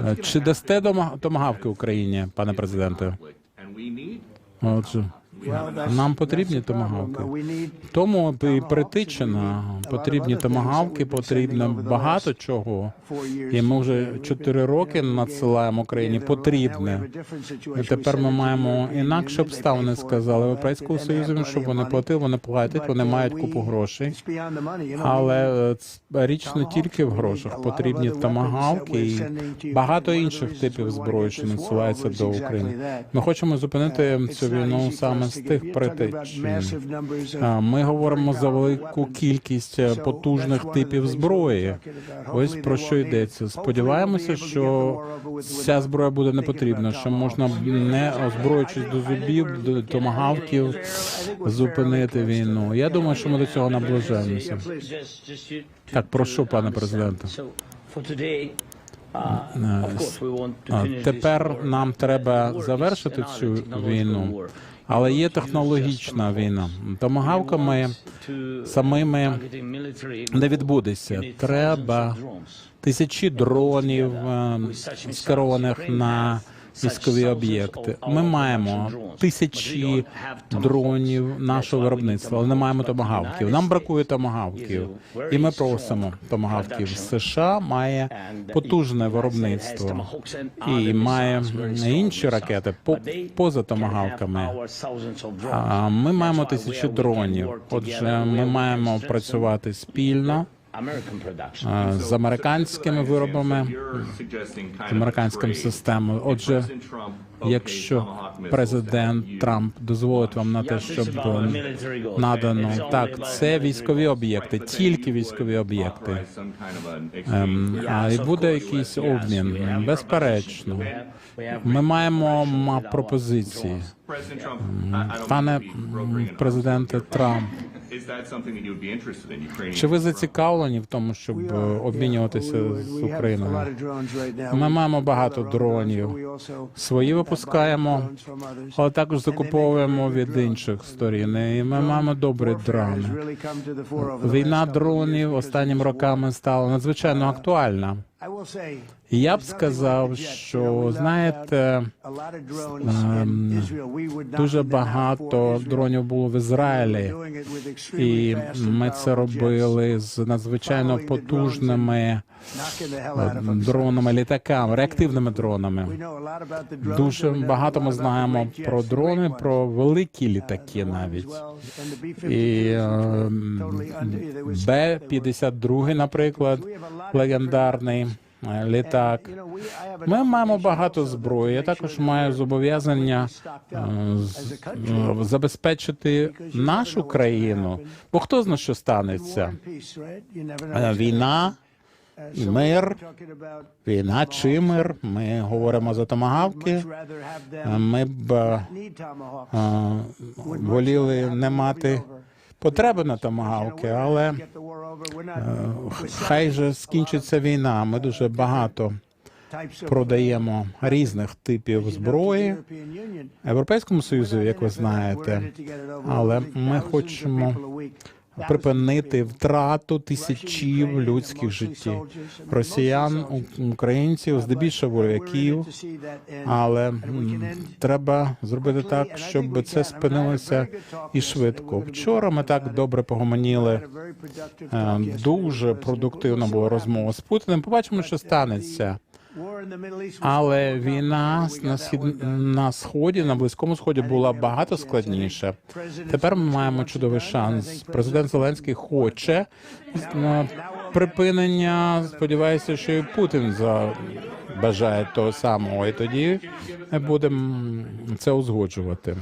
Е, Чи дасте дома- томагавки Україні, пане президенте? Отже, нам потрібні томагавки. Тому і притичина потрібні томагавки, потрібно багато чого. І ми вже чотири роки надсилаємо Україні потрібне. І тепер ми маємо інакше обставини, сказали Європейського Союзу, щоб вони платили, вони платять, вони мають купу грошей. Але е, річ не тільки в грошах, потрібні томагавки і багато інших типів зброї, що надсилається до України. Ми хочемо зупинити цю війну саме з тих причин. Ми говоримо за велику кількість е, потужних типів зброї. Ось про що йдеться. Сподіваємося, що ця зброя буде не потрібна, що можна не озброюючись до зубів, до томагавків, зупинити війну. Я думаю, що ми до цього наближаємося. Так, прошу, пане президенте. А, Тепер нам треба завершити цю війну, але є технологічна війна. Томагавками самими не відбудеться. Треба тисячі дронів е, скерованих на військові об'єкти. Ми маємо тисячі дронів нашого виробництва, але не маємо томагавків. Нам бракує томагавків, і ми просимо томагавків. США має потужне виробництво і має інші ракети по- поза томагавками. Ми маємо тисячі дронів. Отже, ми маємо працювати спільно з американськими виробами, з американським системою. Отже, якщо президент Трамп дозволить вам на те, щоб надано так, це військові об'єкти, тільки військові об'єкти. Ем, а і буде якийсь обмін, безперечно. Ми маємо пропозиції. Пане президенте Трамп, чи ви зацікавлені в тому, щоб обмінюватися з Україною? Ми маємо багато дронів. Свої випускаємо, але також закуповуємо від інших сторін. І ми маємо добрі дрони. Війна дронів останніми роками стала надзвичайно актуальна. Я б сказав, що знаєте, ем, дуже багато дронів було в Ізраїлі, і ми це робили з надзвичайно потужними дронами, літаками, реактивними дронами. Дуже багато ми знаємо про дрони, про великі літаки навіть. І е, Б-52, наприклад, легендарний е, літак. Ми маємо багато зброї. Я також маю зобов'язання е, е, забезпечити нашу країну. Бо хто знає, що станеться? Війна мир, війна чи мир. Ми говоримо за томагавки. Ми б е, воліли не мати потреби на томагавки, але хай же скінчиться війна. Ми дуже багато продаємо різних типів зброї Європейському Союзу, як ви знаєте, але ми хочемо припинити втрату тисячів людських життів, росіян, українців, здебільшого вояків. Але треба зробити так, щоб це спинилося і швидко. Вчора ми так добре погомоніли. Е, Дуже продуктивна була розмова з Путіним. Побачимо, що станеться. Але війна на схід на сході, на близькому сході була багато складніша. Тепер ми маємо чудовий шанс. Президент Зеленський хоче е, припинення. Сподіваюся, що і Путін за бажає того самого, і тоді будемо це узгоджувати.